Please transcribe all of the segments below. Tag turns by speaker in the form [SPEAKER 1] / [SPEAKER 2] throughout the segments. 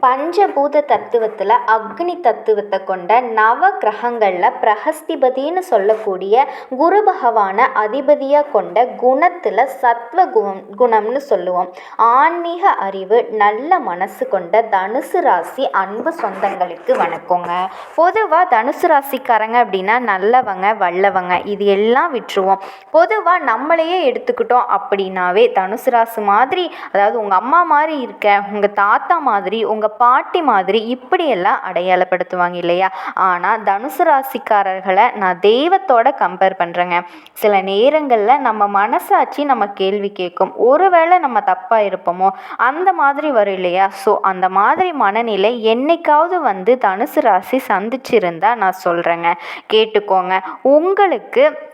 [SPEAKER 1] பஞ்சபூத தத்துவத்தில் அக்னி தத்துவத்தை கொண்ட நவ கிரகங்களில் பிரகஸ்திபதின்னு சொல்லக்கூடிய குரு பகவானை அதிபதியாக கொண்ட குணத்தில் சத்வ குணம் குணம்னு சொல்லுவோம். ஆன்மீக அறிவு நல்ல மனசு கொண்ட தனுசு ராசி அன்பு சொந்தங்களுக்கு வணக்கங்க. பொதுவாக தனுசு ராசிக்காரங்க அப்படின்னா நல்லவங்க வல்லவங்க இது எல்லாம் விட்டுருவோம். பொதுவாக நம்மளையே எடுத்துக்கிட்டோம் அப்படின்னாவே தனுசு ராசி மாதிரி அதாவது உங்கள் அம்மா மாதிரி இருக்க உங்கள் தாத்தா மாதிரி உங்கள் பாட்டி மாதிரி இப்படியெல்லாம் அடையாளப்படுத்துவாங்க இல்லையா? ஆனால் தனுசு ராசிக்காரர்களை நான் தெய்வத்தோட கம்பேர் பண்ணுறேங்க சில நேரங்களில் நம்ம மனசாட்சி நம்ம கேள்வி கேட்கும். ஒருவேளை நம்ம தப்பாக இருப்போமோ? அந்த மாதிரி வரும் இல்லையா? ஸோ அந்த மாதிரி மனநிலை என்னைக்காவது வந்து தனுசு ராசி சந்திச்சிருந்தா நான் சொல்கிறேங்க கேட்டுக்கோங்க. உங்களுக்கு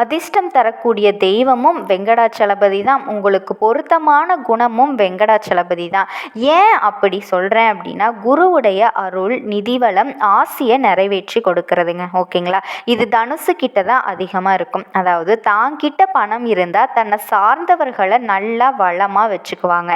[SPEAKER 1] அதிர்ஷ்டம் தரக்கூடிய தெய்வமும் வெங்கடாச்சலபதி தான். உங்களுக்கு பொருத்தமான குணமும் வெங்கடாச்சலபதி தான். ஏன் அப்படி சொல்கிறேன் அப்படின்னா குருவுடைய அருள் நிதிவளம் ஆசையை நிறைவேற்றி கொடுக்கறதுங்க. ஓகேங்களா? இது தனுசு கிட்ட தான் அதிகமாக இருக்கும். அதாவது தாங்கிட்ட பணம் இருந்தால் தன்னை சார்ந்தவர்களை நல்லா வளமாக வச்சுக்குவாங்க.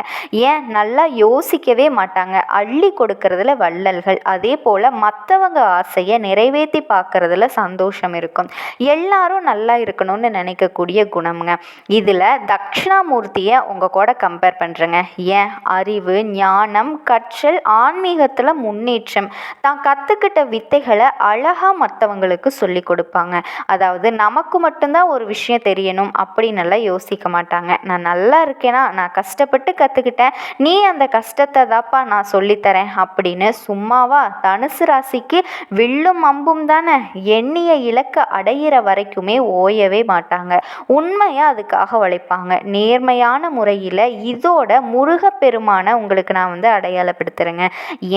[SPEAKER 1] ஏன்? நல்லா யோசிக்கவே மாட்டாங்க. அள்ளி கொடுக்கறதுல வள்ளல்கள். அதே போல் மற்றவங்க ஆசையை நிறைவேற்றி பார்க்கறதுல சந்தோஷம் இருக்கும். எல்லாரும் நல்லா இருக்கணும்னு நினைக்கக்கூடிய குணம்ங்க. இதில் தக்ஷணாமூர்த்தியை உங்கள் கூட கம்பேர் பண்ணுறேங்க ஏன்? அறிவு ஞானம் கற்றல் ஆன்மீகத்தில் முன்னேற்றம். தான் கற்றுக்கிட்ட வித்தைகளை அழகாக மற்றவங்களுக்கு சொல்லி கொடுப்பாங்க. அதாவது நமக்கு மட்டும்தான் ஒரு விஷயம் தெரியணும் அப்படின்னெல்லாம் யோசிக்க மாட்டாங்க. நான் நல்லா இருக்கேனா? நான் கஷ்டப்பட்டு கற்றுக்கிட்டேன் நீ அந்த கஷ்டத்தை தாப்பா நான் சொல்லித்தரேன் அப்படின்னு சும்மாவா தனுசு ராசிக்கு வில்லும் அம்பும் தானே? எண்ணிய இலக்கு அடையிற வரைக்குமே ஓயவே மாட்டாங்க. உண்மையாக அதுக்காக உழைப்பாங்க. நேர்மையான முறையில் இதோட முருகப்பெருமானை உங்களுக்கு நான் வந்து அடையாளப்படுத்துகிறேங்க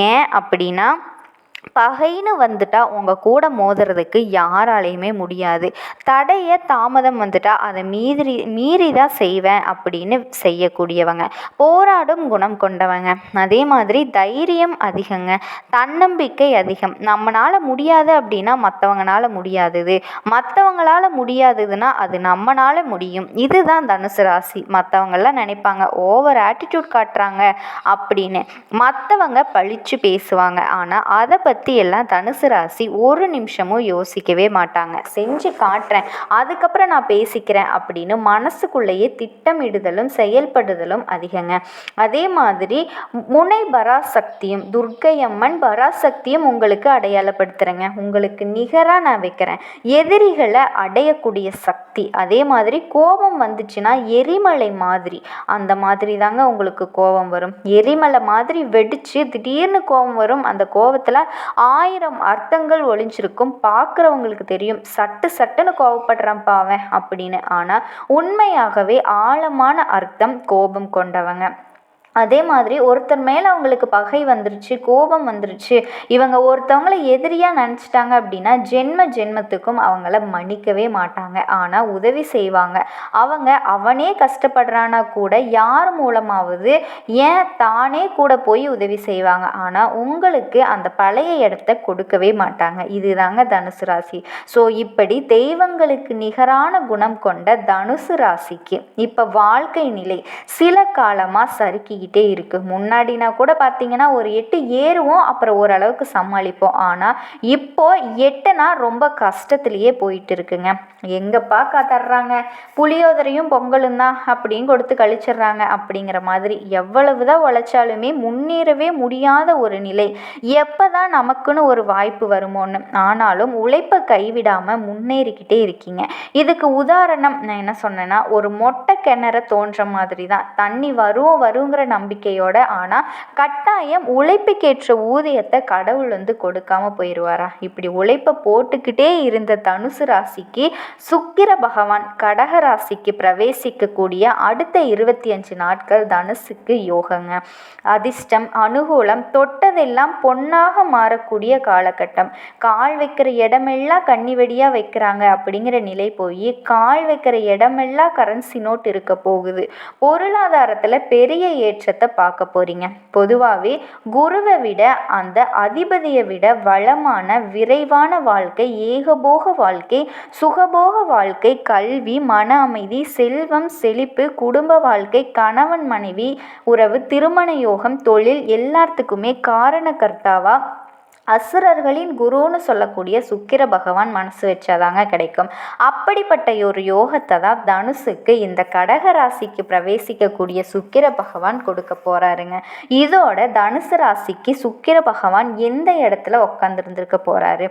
[SPEAKER 1] ஏன் அப்படின்னா பகைன்னு வந்துட்டா உங்கள் கூட மோதுறதுக்கு யாராலையுமே முடியாது. தடைய தாமதம் வந்துட்டால் அதை மீறி மீறி தான் செய்வேன் அப்படின்னு செய்யக்கூடியவங்க. போராடும் குணம் கொண்டவங்க. அதே மாதிரி தைரியம் அதிகங்க. தன்னம்பிக்கை அதிகம். நம்மளால் முடியாது அப்படின்னா மற்றவங்களால முடியாதது. மற்றவங்களால முடியாததுன்னா அது நம்மளால முடியும். இதுதான் தனுசு ராசி. மற்றவங்கெல்லாம் நினைப்பாங்க ஓவர் ஆட்டிடியூட் காட்டுறாங்க அப்படின்னு. மற்றவங்க பழிச்சு பேசுவாங்க. ஆனால் அதை பற்றி எல்லாம் தனுசு ராசி ஒரு நிமிஷமும் யோசிக்கவே மாட்டாங்க. செஞ்சு காட்டுறேன் அதுக்கப்புறம் நான் பேசிக்கிறேன் அப்படின்னு மனசுக்குள்ளேயே திட்டமிடுதலும் செயல்படுதலும் அதிகங்க. அதே மாதிரி முனை பராசக்தியும் துர்க்கை அம்மன் பராசக்தியும் உங்களுக்கு அடையாளப்படுத்துகிறேங்க உங்களுக்கு நிகராக நான் வைக்கிறேன். எதிரிகளை அடையக்கூடிய சக்தி அதே மாதிரி கோபம் வந்துச்சுன்னா எரிமலை மாதிரி அந்த மாதிரி தாங்க உங்களுக்கு கோபம் வரும். எரிமலை மாதிரி வெடிச்சு திடீர்னு கோபம் வரும். அந்த கோபத்தில் ஆயிரம் அர்த்தங்கள் ஒளிஞ்சிருக்கும் பார்க்குறவங்களுக்கு தெரியும். சட்டு சட்டுன்னு கோவப்படுறான்ப்பா அவன் அப்படின்னு. ஆனால் உண்மையாகவே ஆழமான அர்த்தம் கோபம் கொண்டவங்க. அதே மாதிரி ஒருத்தர் மேலே அவங்களுக்கு பகை வந்துருச்சு கோபம் வந்துருச்சு இவங்க ஒருத்தவங்கள எதிரியாக நினச்சிட்டாங்க அப்படின்னா ஜென்ம ஜென்மத்துக்கும் அவங்கள மன்னிக்கவே மாட்டாங்க. ஆனால் உதவி செய்வாங்க. அவங்க அவனே கஷ்டப்படுறானா கூட யார் மூலமாவது ஏன் தானே கூட போய் உதவி செய்வாங்க. ஆனால் உங்களுக்கு அந்த பழைய இடத்த கொடுக்கவே மாட்டாங்க. இதுதாங்க தனுசு ராசி. ஸோ இப்படி தெய்வங்களுக்கு நிகரான குணம் கொண்ட தனுசு ராசிக்கு இப்போ வாழ்க்கை நிலை சில காலமாக சறுக்கி ஏறிக்கிட்டே இருக்குது முன்னாடினா கூட பார்த்தீங்கன்னா ஒரு எட்டு ஏறுவோம் அப்புறம் ஓரளவுக்கு சமாளிப்போம். ஆனால் இப்போது எட்டுனா ரொம்ப கஷ்டத்துலேயே போயிட்டு இருக்குங்க. எங்கப்பா தர்றாங்க புளியோதரையும் பொங்கலும் தான் அப்படின்னு கொடுத்து கழிச்சிடுறாங்க அப்படிங்கிற மாதிரி எவ்வளவு தான் உழைச்சாலுமே முன்னேறவே முடியாத ஒரு நிலை. எப்போ தான் நமக்குன்னு ஒரு வாய்ப்பு வருமோன்னு. ஆனாலும் உழைப்பை கைவிடாமல் முன்னேறிக்கிட்டே இருக்கீங்க. இதுக்கு உதாரணம் நான் என்ன சொன்னேன்னா ஒரு மொட்டை கிணற தோன்ற மாதிரி தான். தண்ணி வரும் வருங்கிற நம்பிக்கையோட ஆனால் கட்டாயம் உழைப்புக்கேற்ற ஊதியத்தை கடவுள் வந்து கொடுக்காம போயிடுவாரா இப்படி உழைப்பை போட்டுக்கிட்டே இருந்த தனுசு ராசிக்கு சுக்கிர பகவான் கடக ராசிக்கு பிரவேசிக்கக்கூடிய அடுத்த இருபத்தி அஞ்சு நாட்கள் தனுசுக்கு யோகங்க. அதிர்ஷ்டம் அனுகூலம் தொட்டதெல்லாம் பொன்னாக மாறக்கூடிய காலகட்டம். கால் வைக்கிற இடமெல்லாம் கண்ணி வெடியாக வைக்கிறாங்க அப்படிங்கிற நிலை போய் கால் வைக்கிற இடமெல்லாம் கரன்சி நோட் இருக்க போகுது. பொருளாதாரத்தில் பெரிய ஏற்ற முன்னேற்றத்தை பார்க்க போகிறீங்க பொதுவாகவே குருவை விட அந்த அதிபதியை விட வளமான விரைவான வாழ்க்கை ஏகபோக வாழ்க்கை சுகபோக வாழ்க்கை கல்வி மன அமைதி செல்வம் செழிப்பு குடும்ப வாழ்க்கை கணவன் மனைவி உறவு திருமண யோகம் தொழில் எல்லாத்துக்குமே காரணக்கர்த்தாவா அசுரர்களின் குருன்னு சொல்லக்கூடிய சுக்கிர பகவான் மனசு வச்சாதாங்க கிடைக்கும். அப்படிப்பட்ட ஒரு யோகத்தை தான் தனுசுக்கு இந்த கடக ராசிக்கு பிரவேசிக்கக்கூடிய சுக்கிர பகவான் கொடுக்க போறாருங்க. இதோட தனுசு ராசிக்கு சுக்கிர பகவான் எந்த இடத்துல உட்காந்துருந்துருக்க போறாரு?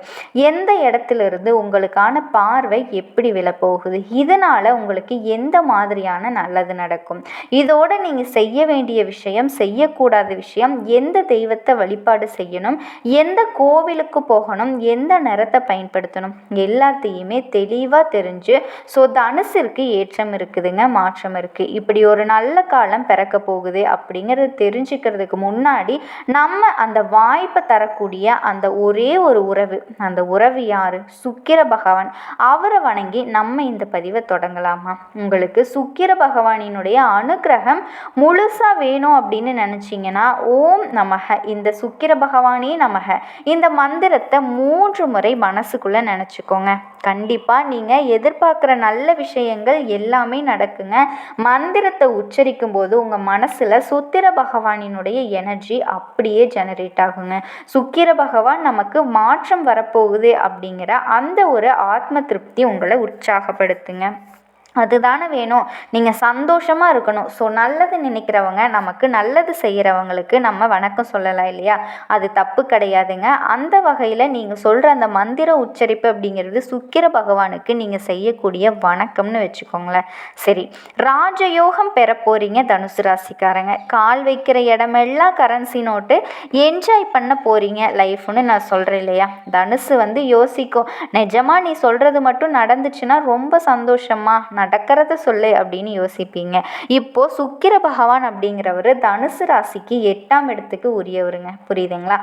[SPEAKER 1] எந்த இடத்துல இருந்து உங்களுக்கான பார்வை எப்படி விழப்போகுது? இதனால உங்களுக்கு எந்த மாதிரியான நல்லது நடக்கும்? இதோட நீங்க செய்ய வேண்டிய விஷயம் செய்யக்கூடாத விஷயம் எந்த தெய்வத்தை வழிபாடு செய்யணும்? எந்த கோவிலுக்கு போகணும் எந்த நிறத்தை பயன்படுத்தணும் எல்லாத்தையுமே தெளிவாக தெரிஞ்சு ஸோ தனுசிற்கு ஏற்றம் இருக்குதுங்க மாற்றம் இருக்குது இப்படி ஒரு நல்ல காலம் பிறக்க போகுது அப்படிங்கிறத தெரிஞ்சுக்கிறதுக்கு முன்னாடி நம்ம அந்த வாய்ப்பை தரக்கூடிய அந்த ஒரே ஒரு உறவு அந்த உறவு யார்? சுக்கிர பகவான். அவரை வணங்கி நம்ம இந்த பதிவை தொடங்கலாமா? உங்களுக்கு சுக்கிர பகவானினுடைய அனுகிரகம் முழுசாக வேணும் அப்படின்னு நினச்சிங்கன்னா ஓம் நமக. இந்த சுக்கிர பகவானே நமக. இந்த மந்திரத்தை மூன்று முறை மனசுக்குள்ளே நினச்சிக்கோங்க. கண்டிப்பாக நீங்கள் எதிர்பார்க்குற நல்ல விஷயங்கள் எல்லாமே நடக்குங்க. மந்திரத்தை உச்சரிக்கும் போது உங்கள் மனசில் சுத்திர பகவானினுடைய எனர்ஜி அப்படியே ஜெனரேட் ஆகுங்க. சுக்கிர பகவான் நமக்கு மாற்றம் வரப்போகுது அப்படிங்கிற அந்த ஒரு ஆத்ம திருப்தி உங்களை உற்சாகப்படுத்துங்க. அதுதானே வேணும். நீங்கள் சந்தோஷமாக இருக்கணும். ஸோ நல்லது நினைக்கிறவங்க நமக்கு நல்லது செய்கிறவங்களுக்கு நம்ம வணக்கம் சொல்லலாம் இல்லையா? அது தப்பு கிடையாதுங்க. அந்த வகையில் நீங்கள் சொல்கிற அந்த மந்திர உச்சரிப்பு அப்படிங்கிறது சுக்கிர பகவானுக்கு நீங்கள் செய்யக்கூடிய வணக்கம்னு வச்சுக்கோங்களேன். சரி ராஜயோகம் பெற போகிறீங்க தனுசு ராசிக்காரங்க. கால் வைக்கிற இடமெல்லாம் கரன்சி நோட்டு என்ஜாய் பண்ண போகிறீங்க லைஃப்னு நான் சொல்கிறேன் இல்லையா? தனுசு வந்து யோசிக்கும். நிஜமாக நீ சொல்கிறது மட்டும் நடந்துச்சுன்னா ரொம்ப சந்தோஷமாக நடக்கிறத சொல்லு அப்படின்னு யோசிப்பீங்க. இப்போ சுக்கிர பகவான் அப்படிங்கிறவர் தனுசு ராசிக்கு எட்டாம் இடத்துக்கு உரியவருங்க. புரியுதுங்களா?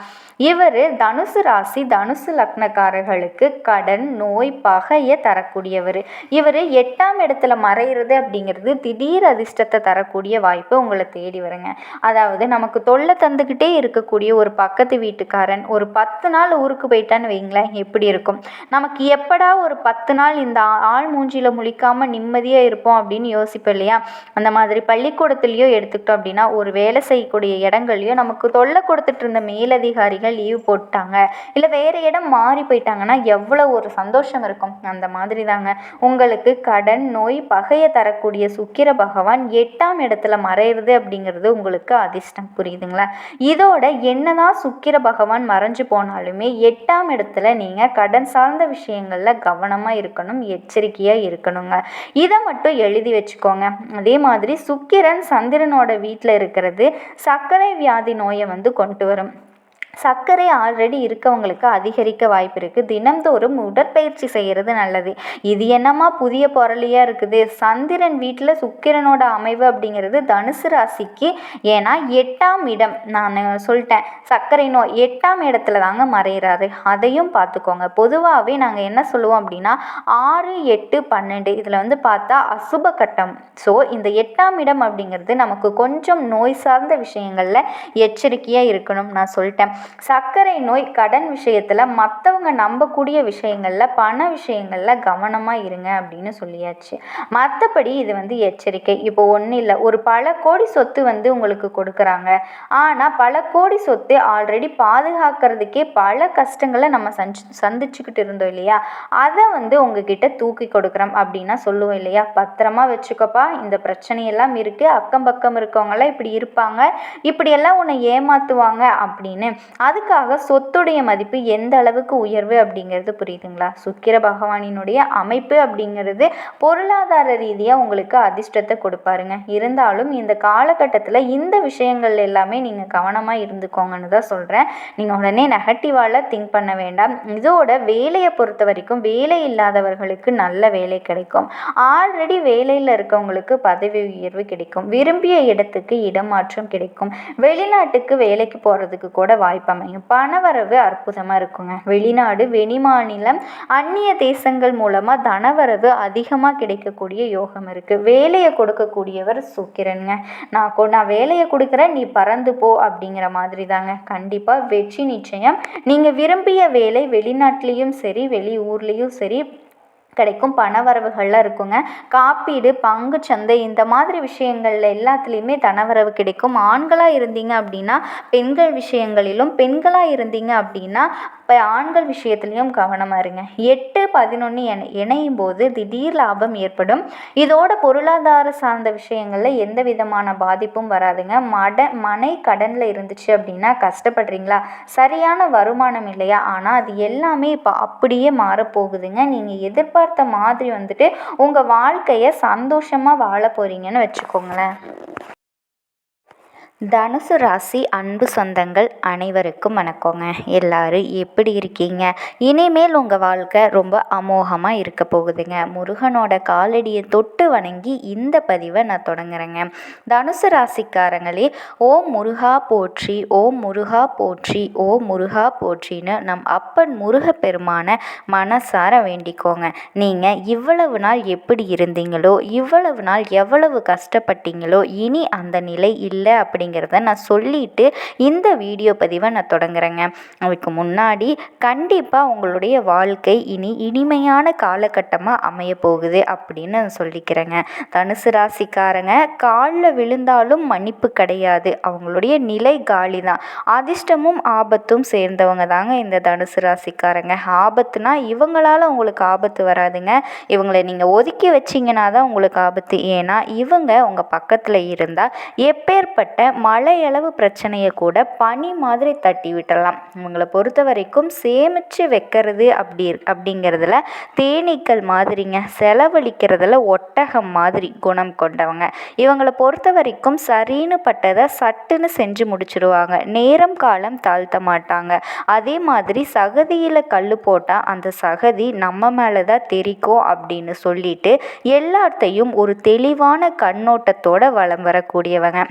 [SPEAKER 1] இவர் தனுசு ராசி தனுசு லக்னக்காரர்களுக்கு கடன் நோய் பகையை தரக்கூடியவர். இவர் எட்டாம் இடத்துல மறைகிறது அப்படிங்கிறது திடீர் அதிர்ஷ்டத்தை தரக்கூடிய வாய்ப்பு உங்களை தேடி வருங்க. அதாவது நமக்கு தொல்லை தந்துக்கிட்டே இருக்கக்கூடிய ஒரு பக்கத்து வீட்டுக்காரன் ஒரு பத்து நாள் ஊருக்கு போயிட்டான்னு வைங்களேன் எப்படி இருக்கும்? நமக்கு எப்படா ஒரு பத்து நாள் இந்த ஆள் மூஞ்சியில் முழிக்காமல் நிம்ம நிம்மதியாக இருப்போம் அப்படின்னு யோசிப்போம் இல்லையா? அந்த மாதிரி பள்ளிக்கூடத்துலேயோ எடுத்துக்கிட்டோம் அப்படின்னா ஒரு வேலை செய்யக்கூடிய இடங்கள்லையோ நமக்கு தொல்லை கொடுத்துட்டு இருந்த மேலதிகாரிகள் லீவ் போட்டாங்க இல்லை வேறு இடம் மாறி போயிட்டாங்கன்னா எவ்வளோ ஒரு சந்தோஷம் இருக்கும். அந்த மாதிரி தாங்க. உங்களுக்கு கடன் நோய் பகையை தரக்கூடிய சுக்கிர பகவான் எட்டாம் இடத்துல மறையிறது அப்படிங்கிறது உங்களுக்கு அதிர்ஷ்டம். புரியுதுங்களா? இதோட என்னதான் சுக்கிர பகவான் மறைஞ்சு போனாலுமே எட்டாம் இடத்துல நீங்கள் கடன் சார்ந்த விஷயங்களில் கவனமாக இருக்கணும் எச்சரிக்கையாக இருக்கணுங்க. இதை மட்டும் எழுதி வச்சுக்கோங்க. அதே மாதிரி சுக்கிரன் சந்திரனோட வீட்டில் இருக்கிறது சர்க்கரை வியாதி நோயை வந்து கொண்டு வரும். சர்க்கரை ஆல்ரெடி இருக்கவங்களுக்கு அதிகரிக்க வாய்ப்பு இருக்குது தினந்தோறும் உடற்பயிற்சி செய்கிறது நல்லது. இது என்னமா புதிய பொருளியாக இருக்குது? சந்திரன் வீட்டில் சுக்கிரனோட அமைவு அப்படிங்கிறது தனுசு ராசிக்கு. ஏன்னா எட்டாம் இடம். நான் சொல்லிட்டேன் சர்க்கரை நோய் எட்டாம் இடத்துல தாங்க மறைகிறாரு அதையும் பார்த்துக்கோங்க. பொதுவாகவே நாங்கள் என்ன சொல்லுவோம் அப்படின்னா ஆறு எட்டு பன்னெண்டு இதில் வந்து பார்த்தா அசுப கட்டம். ஸோ இந்த எட்டாம் இடம் அப்படிங்கிறது நமக்கு கொஞ்சம் நோய் சார்ந்த விஷயங்களில் எச்சரிக்கையாக இருக்கணும். நான் சொல்லிட்டேன். சர்க்கரை நோய் கடன் விஷயத்தில் மற்றவங்க நம்பக்கூடிய விஷயங்களில் பண விஷயங்களில் கவனமாக இருங்க அப்படின்னு சொல்லியாச்சு. மற்றபடி இது வந்து எச்சரிக்கை. இப்போ ஒன்றும் இல்லை ஒரு பல கோடி சொத்து வந்து உங்களுக்கு கொடுக்குறாங்க. ஆனால் பல கோடி சொத்து ஆல்ரெடி பாதுகாக்கிறதுக்கே பல கஷ்டங்களை நம்ம சஞ்சு சந்திச்சுக்கிட்டு இருந்தோம் இல்லையா? அதை வந்து உங்ககிட்ட தூக்கி கொடுக்குறோம் அப்படின்னா சொல்லுவோம் இல்லையா? பத்திரமா வச்சுக்கப்பா இந்த பிரச்சனையெல்லாம் இருக்குது அக்கம் பக்கம் இருக்கவங்களாம் இப்படி இருப்பாங்க இப்படியெல்லாம் உன்னை ஏமாற்றுவாங்க அப்படின்னு. அதுக்காக சொத்துடைய மதிப்பு எந்த அளவுக்கு உயர்வு அப்படிங்கிறது புரியுதுங்களா? சுக்கிர பகவானினுடைய அமைப்பு அப்படிங்கிறது பொருளாதார ரீதியாக உங்களுக்கு அதிர்ஷ்டத்தை கொடுப்பாருங்க. இருந்தாலும் இந்த காலகட்டத்தில் இந்த விஷயங்கள் எல்லாமே நீங்கள் கவனமாக இருந்துக்கோங்கன்னு தான் சொல்கிறேன் நீங்கள் உடனே நெகட்டிவால திங்க் பண்ண வேண்டாம். இதோட வேலையை பொறுத்த வரைக்கும் வேலை இல்லாதவர்களுக்கு நல்ல வேலை கிடைக்கும். ஆல்ரெடி வேலையில் இருக்கவங்களுக்கு பதவி உயர்வு கிடைக்கும். விரும்பிய இடத்துக்கு இடமாற்றம் கிடைக்கும். வெளிநாட்டுக்கு வேலைக்கு போகிறதுக்கு கூட வாய்ப்பு வாய்ப்பு அமையும் பணவரவு அற்புதமாக இருக்குங்க. வெளிநாடு வெளிமாநிலம் அந்நிய தேசங்கள் மூலமாக தனவரவு அதிகமாக கிடைக்கக்கூடிய யோகம் இருக்குது வேலையை கொடுக்கக்கூடியவர் சுக்கிரனுங்க. நான் கொ நான் வேலையை கொடுக்குறேன் நீ பறந்து போ அப்படிங்கிற மாதிரி தாங்க கண்டிப்பாக வெற்றி நிச்சயம். நீங்கள் விரும்பிய வேலை வெளிநாட்டிலையும் சரி வெளி ஊர்லேயும் சரி கிடைக்கும் பண வரவுகள்லாம் இருக்குங்க. காப்பீடு பங்கு சந்தை இந்த மாதிரி விஷயங்கள்ல எல்லாத்துலேயுமே தனவரவு கிடைக்கும். ஆண்களாக இருந்தீங்க அப்படின்னா பெண்கள் விஷயங்களிலும் பெண்களாக இருந்தீங்க அப்படின்னா இப்போ ஆண்கள் விஷயத்துலையும் கவனமாக இருங்க. எட்டு பதினொன்று என இணையும் போது திடீர் லாபம் ஏற்படும். இதோட பொருளாதார சார்ந்த விஷயங்களில் எந்த விதமான பாதிப்பும் வராதுங்க. மட மனை கடனில் இருந்துச்சு அப்படின்னா கஷ்டப்படுறீங்களா? சரியான வருமானம் இல்லையா? ஆனால் அது எல்லாமே இப்போ அப்படியே மாறப்போகுதுங்க. நீங்கள் எதிர்பார்த்த மாதிரி வந்துட்டு உங்கள் வாழ்க்கையை சந்தோஷமாக வாழ போகிறீங்கன்னு வச்சுக்கோங்களேன். தனுசு ராசி அன்பு சொந்தங்கள் அனைவருக்கும் வணக்கங்க. எல்லாரும் எப்படி இருக்கீங்க? இனிமேல் உங்கள் வாழ்க்கை ரொம்ப அமோகமாக இருக்க போகுதுங்க. முருகனோட காலடியை தொட்டு வணங்கி இந்த பதிவை நான் தொடங்குறேங்க. தனுசு ராசிக்காரங்களே ஓம் முருகா போற்றி ஓம் முருகா போற்றி ஓம் முருகா போற்றின்னு நம் அப்பன் முருக பெருமான மனசார வேண்டிக்கோங்க. நீங்கள் இவ்வளவு நாள் எப்படி இருந்தீங்களோ இவ்வளவு நாள் எவ்வளவு கஷ்டப்பட்டீங்களோ இனி அந்த நிலை இல்லை அப்படி அப்படிங்கிறத நான் சொல்லிவிட்டு இந்த வீடியோ பதிவை நான் தொடங்குறேங்க. அதுக்கு முன்னாடி கண்டிப்பாக உங்களுடைய வாழ்க்கை இனி இனிமையான காலகட்டமாக அமைய போகுது அப்படின்னு நான் சொல்லிக்கிறேங்க. தனுசு ராசிக்காரங்க காலில் விழுந்தாலும் மன்னிப்பு கிடையாது. அவங்களுடைய நிலை காலி தான் அதிர்ஷ்டமும் ஆபத்தும் சேர்ந்தவங்க தாங்க இந்த தனுசு ராசிக்காரங்க. ஆபத்துனா இவங்களால் உங்களுக்கு ஆபத்து வராதுங்க. இவங்களை நீங்கள் ஒதுக்கி வச்சிங்கன்னா தான் உங்களுக்கு ஆபத்து. ஏன்னா இவங்க உங்கள் பக்கத்தில் இருந்தால் எப்பேற்பட்ட மழையளவு பிரச்சனையை கூட பனி மாதிரி தட்டி விட்டுடலாம் இவங்களை பொறுத்த வரைக்கும் சேமித்து வைக்கிறது அப்படி அப்படிங்கிறதுல தேனீக்கள் மாதிரிங்க செலவழிக்கிறதுல ஒட்டகம் மாதிரி குணம் கொண்டவங்க. இவங்களை பொறுத்த வரைக்கும் சரின்னு பட்டதை சட்டுன்னு செஞ்சு முடிச்சிடுவாங்க நேரம் காலம் தாழ்த்த மாட்டாங்க. அதே மாதிரி சகதியில் கல் போட்டால் அந்த சகதி நம்ம மேலே தான் தெரிக்கும் அப்படின்னு சொல்லிட்டு எல்லாத்தையும் ஒரு தெளிவான கண்ணோட்டத்தோட வளம் வரக்கூடியவங்க.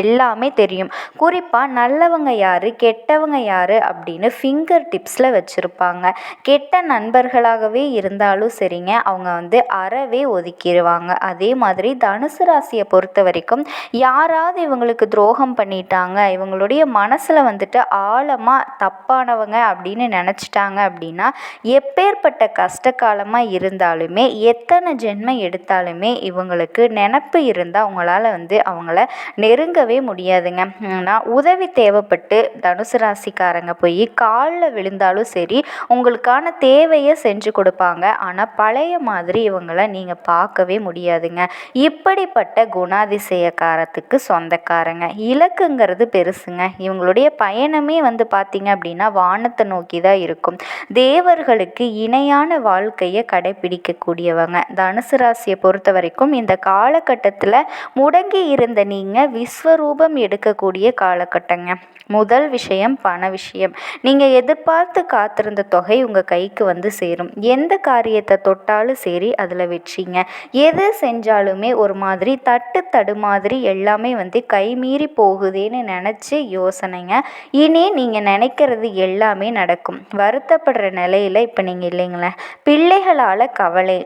[SPEAKER 1] எல்லாமே தெரியும். குறிப்பாக நல்லவங்க யார் கெட்டவங்க யார் அப்படின்னு ஃபிங்கர் டிப்ஸில் வச்சுருப்பாங்க. கெட்ட நண்பர்களாகவே இருந்தாலும் சரிங்க அவங்க வந்து அறவே ஒதுக்கிடுவாங்க அதே மாதிரி தனுசு ராசியை பொறுத்த வரைக்கும் யாராவது இவங்களுக்கு துரோகம் பண்ணிட்டாங்க இவங்களுடைய மனசில் வந்துட்டு ஆழமாக தப்பானவங்க அப்படின்னு நினச்சிட்டாங்க அப்படின்னா எப்பேற்பட்ட கஷ்ட காலமாக இருந்தாலுமே எத்தனை ஜென்மம் எடுத்தாலுமே இவங்களுக்கு நினப்பு இருந்தால் அவங்களால வந்து அவங்கள நெருங்க நெருங்கவே முடியாதுங்க. ஏன்னா உதவி தேவைப்பட்டு தனுசு ராசிக்காரங்க போய் காலில் விழுந்தாலும் சரி உங்களுக்கான தேவையை செஞ்சு கொடுப்பாங்க. ஆனால் பழைய மாதிரி இவங்களை நீங்கள் பார்க்கவே முடியாதுங்க. இப்படிப்பட்ட குணாதிசயக்காரத்துக்கு சொந்தக்காரங்க. இலக்குங்கிறது பெருசுங்க. இவங்களுடைய பயணமே வந்து பார்த்திங்க அப்படின்னா வானத்தை நோக்கி தான் இருக்கும். தேவர்களுக்கு இணையான வாழ்க்கையை கடைபிடிக்கக்கூடியவங்க. தனுசு ராசியை பொறுத்த வரைக்கும் இந்த காலகட்டத்தில் முடங்கி இருந்த நீங்கள் விஸ் விஸ்வரூபம் எடுக்கக்கூடிய காலகட்டங்க. முதல் விஷயம் பண விஷயம். நீங்கள் எதிர்பார்த்து காத்திருந்த தொகை உங்கள் கைக்கு வந்து சேரும். எந்த காரியத்தை தொட்டாலும் சரி அதில் வெற்றிங்க. எது செஞ்சாலுமே ஒரு மாதிரி தட்டு தடு மாதிரி எல்லாமே வந்து கைமீறி போகுதேன்னு நினச்சி யோசனைங்க. இனி நீங்கள் நினைக்கிறது எல்லாமே நடக்கும். வருத்தப்படுற நிலையில் இப்போ நீங்கள் இல்லைங்களே. பிள்ளைகளால் கவலை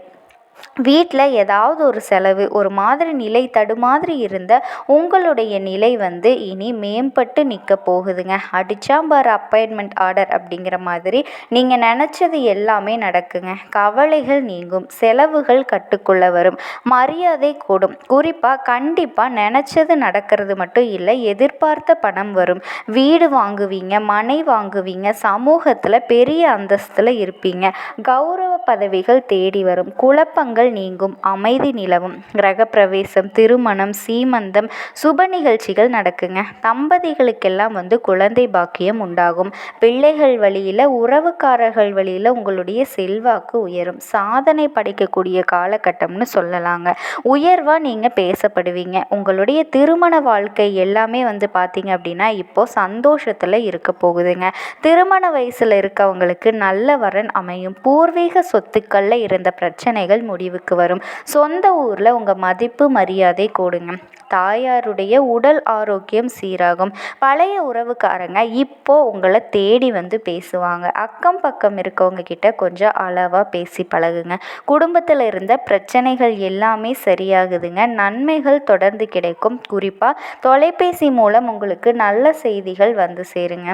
[SPEAKER 1] வீட்டில் ஏதாவது ஒரு செலவு ஒரு மாதிரி நிலை தடுமாறி இருந்த உங்களுடைய நிலை வந்து இனி மேம்பட்டு நிற்க போகுதுங்க. அடிச்சாம்பார் அப்பாயின்மெண்ட் ஆர்டர் அப்படிங்கிற மாதிரி நீங்கள் நினச்சது எல்லாமே நடக்குங்க. கவலைகள் நீங்கும் செலவுகள் கட்டுக்குள்ள வரும் மரியாதை கூடும். குறிப்பாக கண்டிப்பாக நினச்சது நடக்கிறது மட்டும் இல்லை எதிர்பார்த்த பணம் வரும். வீடு வாங்குவீங்க மனை வாங்குவீங்க சமூகத்தில் பெரிய அந்தஸ்தில் இருப்பீங்க. கௌரவ பதவிகள் தேடி வரும். குழப்பங்கள் துன்பங்கள் நீங்கும் அமைதி நிலவும் கிரகப்பிரவேசம் திருமணம் சீமந்தம் சுப நிகழ்ச்சிகள் நடக்குங்க. தம்பதிகளுக்கெல்லாம் வந்து குழந்தை பாக்கியம் உண்டாகும். பிள்ளைகள் வழியில் உறவுக்காரர்கள் வழியில் உங்களுடைய செல்வாக்கு உயரும். சாதனை படைக்கக்கூடிய காலகட்டம்னு சொல்லலாங்க. உயர்வாக நீங்கள் பேசப்படுவீங்க. உங்களுடைய திருமண வாழ்க்கை எல்லாமே வந்து பார்த்தீங்க அப்படின்னா இப்போது சந்தோஷத்தில் இருக்க போகுதுங்க. திருமண வயசில் இருக்கவங்களுக்கு நல்ல வரன் அமையும். பூர்வீக சொத்துக்களில் இருந்த பிரச்சனைகள் முடிவுக்கு வரும். சொந்த ஊரில் உங்கள் மதிப்பு மரியாதை கூடுங்க. தாயாருடைய உடல் ஆரோக்கியம் சீராகும். பழைய உறவுக்காரங்க இப்போ உங்களை தேடி வந்து பேசுவாங்க. அக்கம் பக்கம் இருக்கவங்க கிட்ட கொஞ்சம் அளவாக பேசி பழகுங்க. குடும்பத்தில் இருந்த பிரச்சனைகள் எல்லாமே சரியாகுதுங்க. நன்மைகள் தொடர்ந்து கிடைக்கும். குறிப்பாக தொலைபேசி மூலம் உங்களுக்கு நல்ல செய்திகள் வந்து சேருங்க.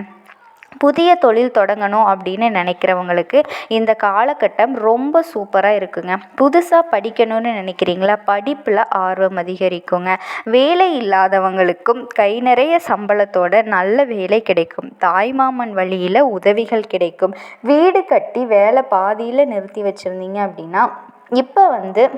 [SPEAKER 1] புதிய தொழில் தொடங்கணும் அப்படின்னு நினைக்கிறவங்களுக்கு இந்த காலகட்டம் ரொம்ப சூப்பராக இருக்குங்க. புதுசாக படிக்கணும்னு நினைக்கிறீங்களா? படிப்பில் ஆர்வம் அதிகரிக்குங்க. வேலை இல்லாதவங்களுக்கும் கை நிறைய சம்பளத்தோட நல்ல வேலை கிடைக்கும். தாய்மாமன் வழியில் உதவிகள் கிடைக்கும். வீடு கட்டி வேலை பாதியில் நிறுத்தி வச்சுருந்தீங்க அப்படின்னா இப்போ வந்து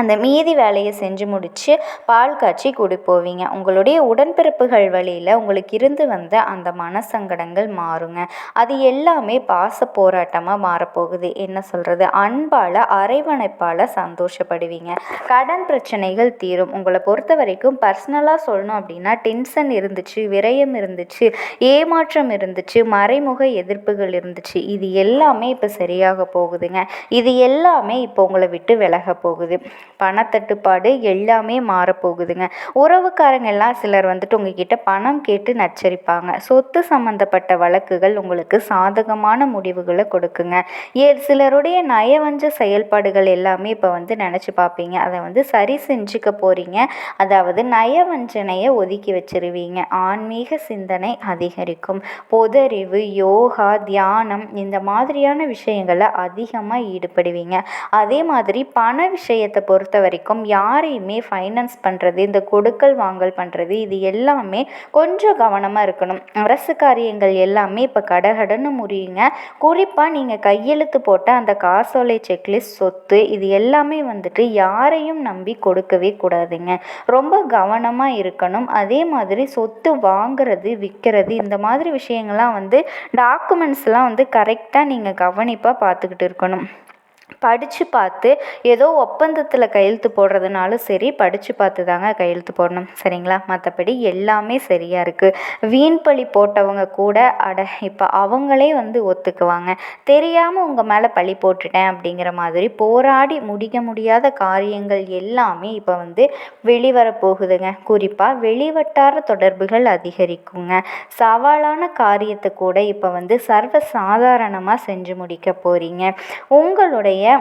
[SPEAKER 1] அந்த மீதி வேலையை செஞ்சு முடித்து பால் காய்ச்சி குடி போவீங்க. உங்களுடைய உடன்பிறப்புகள் வழியில் உங்களுக்கு இருந்து வந்த அந்த மனசங்கடங்கள் மாறுங்க. அது எல்லாமே பாச போராட்டமாக மாறப்போகுது. என்ன சொல்கிறது அன்பால் அரைவணைப்பால் சந்தோஷப்படுவீங்க. கடன் பிரச்சனைகள் தீரும். உங்களை பொறுத்த வரைக்கும் பர்சனலாக சொல்லணும் அப்படின்னா டென்ஷன் இருந்துச்சு விரயம் இருந்துச்சு ஏமாற்றம் இருந்துச்சு மறைமுக எதிர்ப்புகள் இருந்துச்சு. இது எல்லாமே இப்போ சரியாக போகுதுங்க. இது எல்லாமே இப்போ உங்களை விட்டு விலக போகுது. பணத்தட்டுப்பாடு எல்லாமே மாறப்போகுதுங்க. உறவுக்காரங்க எல்லாம் சிலர் வந்துட்டு உங்ககிட்ட பணம் கேட்டு நச்சரிப்பாங்க. சொத்து சம்மந்தப்பட்ட வழக்குகள் உங்களுக்கு சாதகமான முடிவுகளை கொடுக்குங்க. ஏ சிலருடைய நயவஞ்ச செயல்பாடுகள் எல்லாமே இப்போ வந்து நினச்சி பார்ப்பீங்க. அதை வந்து சரி செஞ்சுக்க போகிறீங்க அதாவது நயவஞ்சனையை ஒதுக்கி வச்சிருவீங்க. ஆன்மீக சிந்தனை அதிகரிக்கும். பொதறிவு யோகா தியானம் இந்த மாதிரியான விஷயங்களை அதிகமாக ஈடுபடுவீங்க. அதே மாதிரி பண விஷயத்தை பொறுத்த வரைக்கும் யாரையுமே ஃபைனான்ஸ் பண்ணுறது இந்த கொடுக்கல் வாங்கல் பண்ணுறது இது எல்லாமே கொஞ்சம் கவனமாக இருக்கணும். அரசு காரியங்கள் எல்லாமே இப்போ கடகடன்னு முடியுங்க குறிப்பாக நீங்கள் கையெழுத்து போட்ட அந்த காசோலை செக்லிஸ்ட் சொத்து இது எல்லாமே வந்துட்டு யாரையும் நம்பி கொடுக்கவே கூடாதுங்க. ரொம்ப கவனமாக இருக்கணும். அதே மாதிரி சொத்து வாங்குறது விற்கிறது இந்த மாதிரி விஷயங்கள்லாம் வந்து டாக்குமெண்ட்ஸ்லாம் வந்து கரெக்டாக நீங்கள் கவனிப்பாக பார்த்துக்கிட்டு இருக்கணும். படித்து பார்த்து ஏதோ ஒப்பந்தத்தில் கையெழுத்து போடுறதுனாலும் சரி படித்து பார்த்து தாங்க கையெழுத்து போடணும். சரிங்களா? மற்றபடி எல்லாமே சரியாக இருக்குது வீண் பழி போட்டவங்க கூட அட இப்போ அவங்களே வந்து ஒத்துக்குவாங்க. தெரியாமல் உங்கள் மேலே பழி போட்டுட்டேன் அப்படிங்கிற மாதிரி போராடி முடிக்க முடியாத காரியங்கள் எல்லாமே இப்போ வந்து வெளிவர போகுதுங்க. குறிப்பாக வெளிவட்டார தொடர்புகள் அதிகரிக்குங்க. சவாலான காரியத்தை கூட இப்போ வந்து சர்வ சாதாரணமாக செஞ்சு முடிக்க போகிறீங்க உங்களுடைய അറിയാം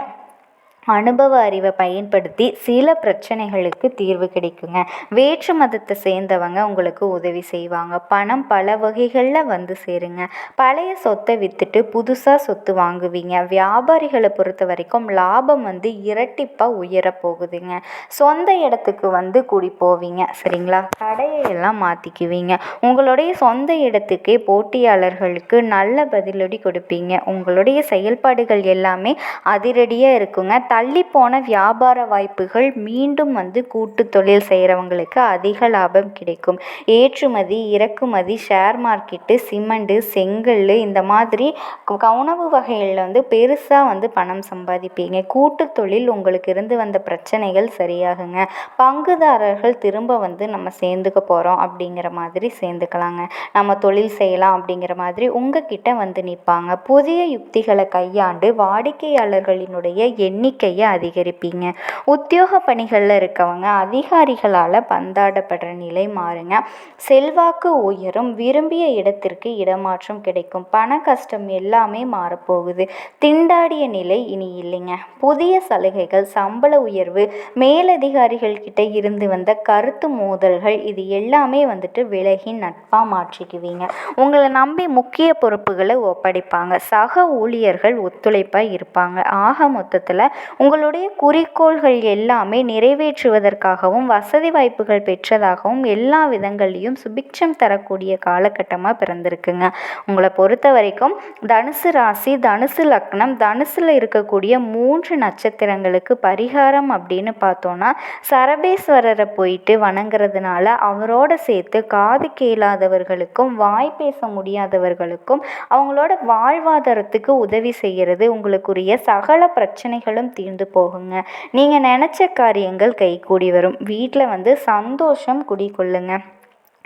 [SPEAKER 1] அனுபவ அறிவை பயன்படுத்தி சில பிரச்சனைகளுக்கு தீர்வு கிடைக்குங்க. வேற்று மதத்தை சேர்ந்தவங்க உங்களுக்கு உதவி செய்வாங்க. பணம் பல வகைகளில் வந்து சேருங்க. பழைய சொத்தை விற்றுட்டு புதுசாக சொத்து வாங்குவீங்க. வியாபாரிகளை பொறுத்த வரைக்கும் லாபம் வந்து இரட்டிப்பாக உயர போகுதுங்க. சொந்த இடத்துக்கு வந்து குடி போவீங்க. சரிங்களா? கடையை எல்லாம் மாற்றிக்குவீங்க உங்களுடைய சொந்த இடத்துக்கே போட்டியாளர்களுக்கு நல்ல பதிலடி கொடுப்பீங்க. உங்களுடைய செயல்பாடுகள் எல்லாமே அதிரடியாக இருக்குங்க. தள்ளிப்போன வியாபார வாய்ப்புகள் மீண்டும் வந்து கூட்டு தொழில் செய்கிறவங்களுக்கு அதிக லாபம் கிடைக்கும். ஏற்றுமதி இறக்குமதி ஷேர் மார்க்கெட்டு சிமெண்ட்டு செங்கல் இந்த மாதிரி உணவு வகைகளில் வந்து பெருசாக வந்து பணம் சம்பாதிப்பீங்க. கூட்டு தொழில் உங்களுக்கு இருந்து வந்த பிரச்சனைகள் சரியாகுங்க. பங்குதாரர்கள் திரும்ப வந்து நம்ம சேர்ந்துக்க போகிறோம் அப்படிங்கிற மாதிரி சேர்ந்துக்கலாங்க. நம்ம தொழில் செய்யலாம் அப்படிங்கிற மாதிரி உங்ககிட்ட வந்து நிற்பாங்க புதிய யுக்திகளை கையாண்டு வாடிக்கையாளர்களினுடைய எண்ணிக்கை எண்ணிக்கையை அதிகரிப்பீங்க. உத்தியோக பணிகளில் இருக்கவங்க அதிகாரிகளால் பந்தாடப்படுற நிலை மாறுங்க. செல்வாக்கு உயரும். விரும்பிய இடத்திற்கு இடமாற்றம் கிடைக்கும். பண கஷ்டம் எல்லாமே மாறப்போகுது. திண்டாடிய நிலை இனி இல்லைங்க. புதிய சலுகைகள் சம்பள உயர்வு மேலதிகாரிகள் கிட்ட இருந்து வந்த கருத்து மோதல்கள் இது எல்லாமே வந்துட்டு விலகி நட்பாக மாற்றிக்குவீங்க. உங்களை நம்பி முக்கிய பொறுப்புகளை ஒப்படைப்பாங்க. சக ஊழியர்கள் ஒத்துழைப்பாக இருப்பாங்க. ஆக மொத்தத்தில் உங்களுடைய குறிக்கோள்கள் எல்லாமே நிறைவேற்றுவதற்காகவும் வசதி வாய்ப்புகள் பெற்றதாகவும் எல்லா விதங்கள்லையும் சுபிக்ஷம் தரக்கூடிய காலகட்டமாக பிறந்திருக்குங்க. உங்களை பொறுத்த வரைக்கும் தனுசு ராசி தனுசு லக்னம் தனுசில் இருக்கக்கூடிய மூன்று நட்சத்திரங்களுக்கு பரிகாரம் அப்படின்னு பார்த்தோன்னா சரபேஸ்வரரை போயிட்டு வணங்குறதுனால அவரோட சேர்த்து காது கேளாதவர்களுக்கும் வாய் பேச முடியாதவர்களுக்கும் அவங்களோட வாழ்வாதாரத்துக்கு உதவி செய்கிறது உங்களுக்குரிய சகல பிரச்சனைகளும் தீ தீர்ந்து போகுங்க. நீங்கள் நினச்ச காரியங்கள் கைகூடி வரும். வீட்டில் வந்து சந்தோஷம் குடிக்கொள்ளுங்க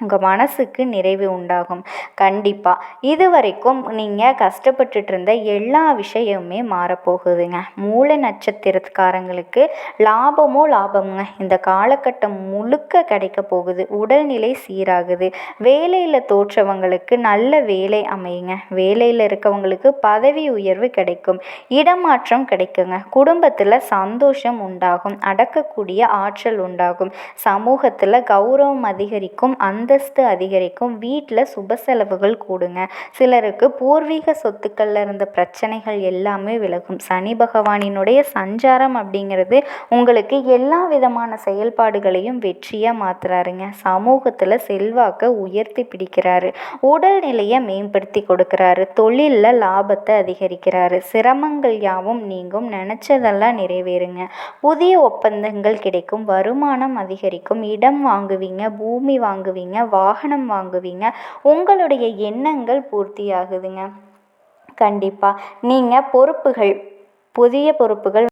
[SPEAKER 1] உங்கள் மனசுக்கு நிறைவு உண்டாகும். கண்டிப்பாக இது வரைக்கும் நீங்கள் கஷ்டப்பட்டுட்டு இருந்த எல்லா விஷயமுமே மாறப்போகுதுங்க. மூல நட்சத்திரக்காரங்களுக்கு லாபமோ லாபமுங்க. இந்த காலகட்டம் முழுக்க கிடைக்க போகுது. உடல்நிலை சீராகுது. வேலையில் தோற்றவங்களுக்கு நல்ல வேலை அமையுங்க. வேலையில் இருக்கவங்களுக்கு பதவி உயர்வு கிடைக்கும். இடமாற்றம் கிடைக்குங்க. குடும்பத்தில் சந்தோஷம் உண்டாகும். அடக்கக்கூடிய ஆற்றல் உண்டாகும். சமூகத்தில் கௌரவம் அதிகரிக்கும். அந்த அந்தஸ்து அதிகரிக்கும். வீட்டில் சுப செலவுகள் கூடுங்க. சிலருக்கு பூர்வீக சொத்துக்களில் இருந்த பிரச்சனைகள் எல்லாமே விலகும். சனி பகவானினுடைய சஞ்சாரம் அப்படிங்கிறது உங்களுக்கு எல்லா விதமான செயல்பாடுகளையும் வெற்றியாக மாற்றுறாருங்க சமூகத்தில் செல்வாக்கை உயர்த்தி பிடிக்கிறாரு. உடல்நிலையை மேம்படுத்தி கொடுக்குறாரு. தொழிலில் லாபத்தை அதிகரிக்கிறாரு. சிரமங்கள் யாவும் நீங்கும். நினச்சதெல்லாம் நிறைவேறுங்க. புதிய ஒப்பந்தங்கள் கிடைக்கும். வருமானம் அதிகரிக்கும். இடம் வாங்குவீங்க. பூமி வாங்குவீங்க. வாங்குவீங்க வாகனம் வாங்குவீங்க உங்களுடைய எண்ணங்கள் பூர்த்தியாகுதுங்க. கண்டிப்பாக நீங்கள் பொறுப்புகள் புதிய பொறுப்புகள்